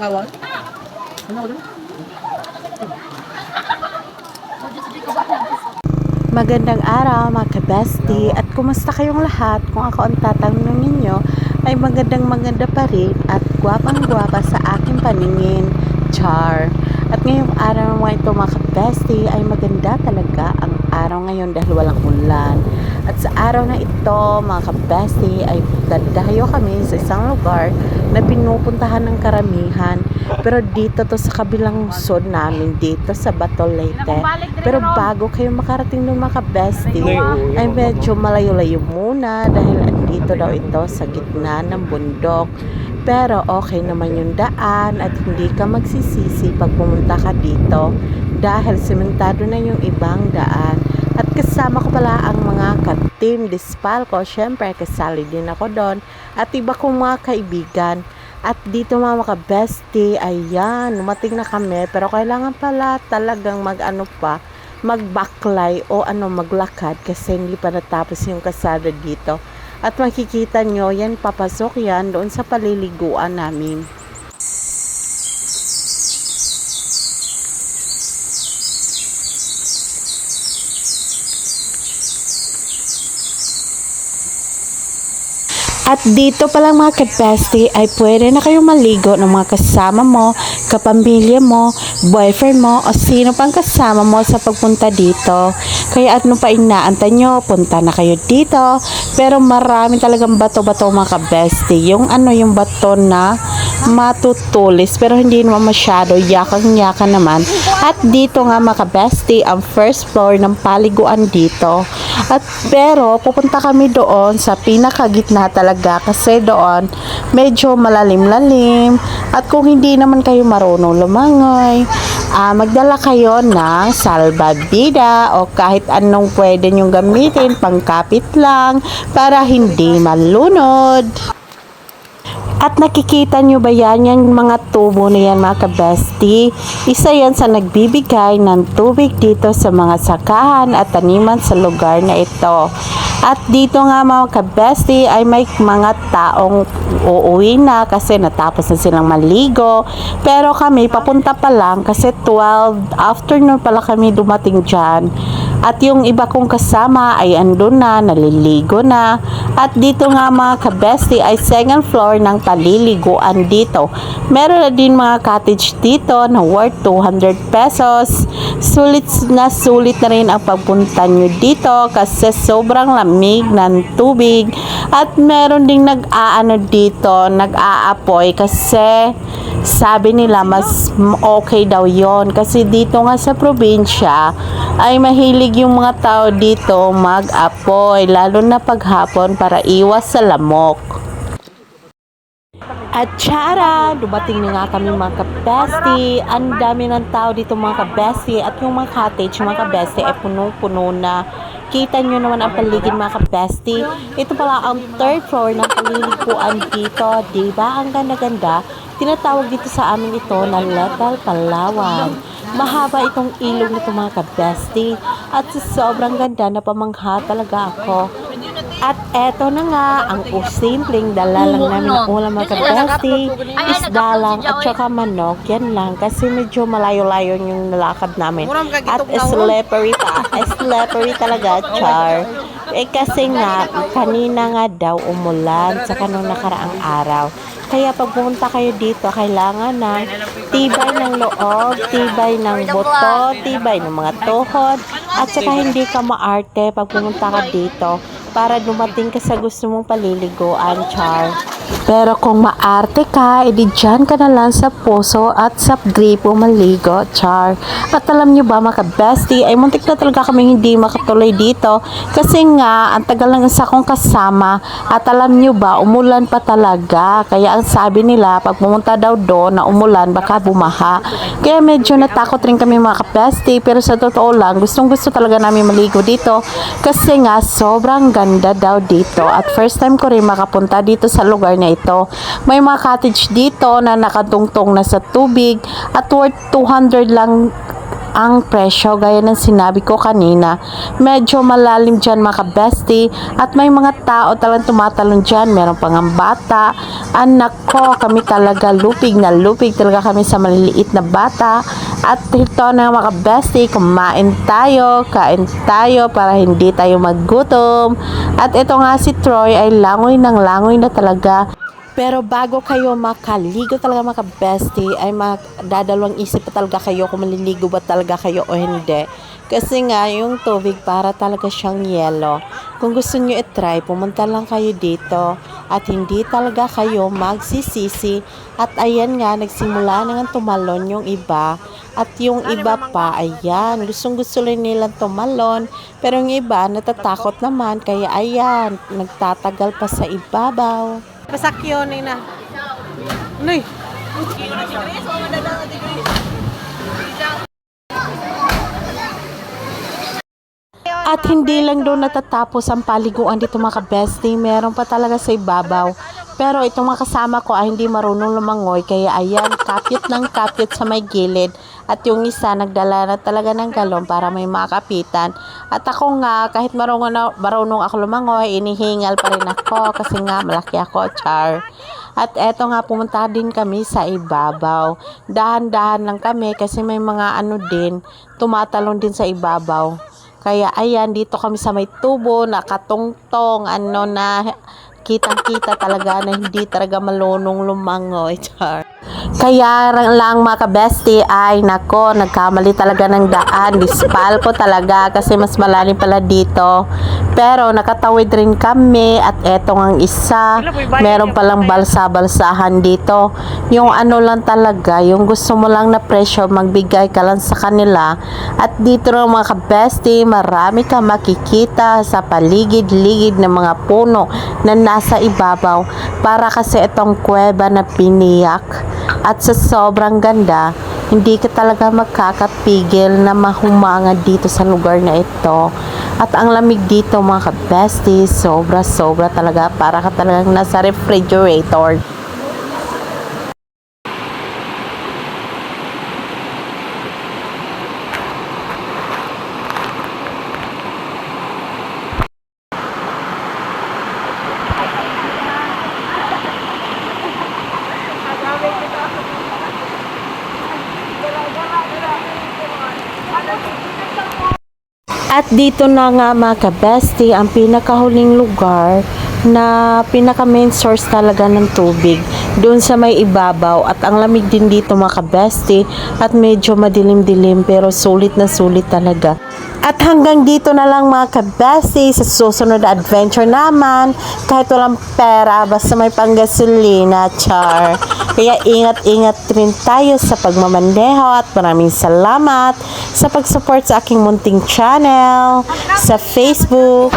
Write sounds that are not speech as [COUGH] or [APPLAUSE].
awan. Ano? Magandang araw mga kabesti at kumusta kayong lahat? Kung ako ang tatanungin nyo ay magandang maganda pa rin at gwapang gwapa sa aking paningin. Char. Ngayong araw mga ito mga kabesti ay maganda talaga ang araw ngayon dahil walang ulan. At sa araw na ito mga kabesti ay dadayo kami sa isang lugar na pinupuntahan ng karamihan. Pero dito to sa kabilang sod namin dito sa Bato Leyte. Pero bago kayo makarating ng mga kabesti, ay medyo malayo-layo muna dahil andito daw ito sa gitna ng bundok. Pero okay naman yung daan at hindi ka magsisisi pag pumunta ka dito dahil sementado na yung ibang daan. At kasama ko pala ang mga ka-team Dispalco. Siyempre, kasali din ako doon. At iba kong mga kaibigan. At dito mga mga bestie, ayan, umating na kami. Pero kailangan pala talagang mag-ano pa, magbaklay o ano, maglakad kasi hindi pa natapos yung kasada dito. At makikita nyo, yan, papasok yan doon sa paliliguan namin. At dito palang mga kapesti ay pwede na kayong maligo ng mga kasama mo, kapamilya mo, boyfriend mo, o sino pang kasama mo sa pagpunta dito. Kaya at nung pa inaantay nyo, punta na kayo dito. Pero marami talagang bato-bato mga kabesti. Yung ano, yung bato na matutulis. Pero hindi naman masyado yakang-yaka naman. At dito nga mga kabesti ang first floor ng paliguan dito. At pero pupunta kami doon sa pinakagitna talaga. Kasi doon medyo malalim-lalim. At kung hindi naman kayo marunong lumangoy ah, magdala kayo ng salbabida o kahit anong pwede nyong gamitin pangkapit lang para hindi malunod at nakikita nyo ba yan, yung mga tubo na yan mga kabesti? Isa yan sa nagbibigay ng tubig dito sa mga sakahan at taniman sa lugar na ito. At dito nga mga kabesti ay may mga taong uuwi na kasi natapos na silang maligo. Pero kami papunta pa lang kasi 12 afternoon pala kami dumating dyan. At yung iba kong kasama ay andun na, naliligo na. At dito nga mga kabesti ay second floor ng paliliguan dito. Meron na din mga cottage dito na worth 200 pesos. Sulit na sulit na rin ang pagpunta nyo dito kasi sobrang lamig ng tubig. At meron ding nag-aano dito, nag-aapoy kasi sabi nila mas okay daw yon kasi dito nga sa probinsya ay mahilig yung mga tao dito mag-apoy lalo na paghapon para iwas sa lamok. At Chara, dumating na nga kami mga kabesti. Ang dami ng tao dito mga kabesti. At yung mga cottage mga kabesti ay puno-puno na. Kita nyo naman ang paligid mga kabesti. Ito pala ang third floor ng paliliguan dito. Diba? Ang ganda-ganda. Tinatawag dito sa amin ito na Letal Palawan. Mahaba itong ilog nito mga kabesti. At sa sobrang ganda na pamangha talaga ako. At eto na nga, ang simpleng dala lang namin ng ulam mga kabesti, isda lang at saka manok, yan lang. Kasi medyo malayo-layo yung nalakad namin. At slippery pa, slippery talaga, char. Eh kasi nga, kanina nga daw umulan sa kanong nakaraang araw. Kaya pag pumunta kayo dito, kailangan ng tibay ng loob, tibay ng buto, tibay ng mga tuhod, at saka hindi ka maarte pag pumunta ka dito para dumating ka sa gusto mong paliliguan, Char. Pero kung maarte ka, edi dyan ka na lang sa puso at sa gripo maligo, Char. At alam nyo ba, mga bestie, ay muntik na talaga kami hindi makatuloy dito kasi nga, ang tagal lang sa akong kasama at alam nyo ba, umulan pa talaga. Kaya ang sabi nila, pag pumunta daw doon na umulan, baka bumaha. Kaya medyo natakot rin kami mga bestie, pero sa totoo lang, gustong gusto talaga namin maligo dito kasi nga, sobrang ganda daw dito. At first time ko rin makapunta dito sa lugar na ito. May mga cottage dito na nakatungtong na sa tubig at worth 200 lang ang presyo gaya ng sinabi ko kanina. Medyo malalim dyan mga kabesti at may mga tao talagang tumatalon dyan. Meron pang ang bata. Anak ko, kami talaga lupig na lupig talaga kami sa maliliit na bata. At ito na mga kabesti, kumain tayo, kain tayo para hindi tayo maggutom. At ito nga si Troy ay langoy ng langoy na talaga. Pero bago kayo makaligo talaga mga bestie ay magdadalawang isip pa talaga kayo kung maliligo ba talaga kayo o hindi. Kasi nga yung tubig para talaga siyang yelo. Kung gusto nyo i-try, pumunta lang kayo dito at hindi talaga kayo magsisisi. At ayan nga, nagsimula na nga tumalon yung iba. At yung iba pa, ayan, gustong gusto rin nilang tumalon. Pero yung iba, natatakot naman. Kaya ayan, nagtatagal pa sa ibabaw. Pasakyo ni na. Uy. At hindi lang doon natatapos ang paliguan dito mga bestie, meron pa talaga sa ibabaw. Pero itong mga kasama ko ay hindi marunong lumangoy, kaya ayan, kapit ng kapit sa may gilid. At yung isa, nagdala na talaga ng galon para may makapitan. At ako nga, kahit marunong, na, marunong ako lumangoy, inihingal pa rin ako [LAUGHS] kasi nga malaki ako, char. At eto nga, pumunta din kami sa ibabaw. Dahan-dahan lang kami kasi may mga ano din, tumatalon din sa ibabaw. Kaya ayan, dito kami sa may tubo, nakatungtong, ano na, kitang-kita talaga na hindi talaga malunong lumangoy. [LAUGHS] Char. Kaya lang mga kabesti ay nako, nagkamali talaga ng daan. Dispal ko talaga kasi mas malalim pala dito. Pero nakatawid rin kami at etong ang isa, meron palang balsa-balsahan dito. Yung ano lang talaga, yung gusto mo lang na presyo, magbigay ka lang sa kanila. At dito rin mga kabesti, marami ka makikita sa paligid-ligid ng mga puno na nasa ibabaw para kasi itong kuweba na piniyak at sa sobrang ganda hindi ka talaga magkakapigil na mahumanga dito sa lugar na ito. At ang lamig dito mga ka-besties sobra sobra talaga. Para ka talagang nasa refrigerator At dito na nga mga ka-bestie, ang pinakahuling lugar na pinaka main source talaga ng tubig doon sa may ibabaw at ang lamig din dito mga ka-bestie at medyo madilim-dilim pero sulit na sulit talaga. At hanggang dito na lang mga kabesi sa susunod na adventure naman. Kahit walang pera, basta may panggasolina, char. Kaya ingat-ingat rin tayo sa pagmamaneho at maraming salamat sa pag-support sa aking munting channel sa Facebook,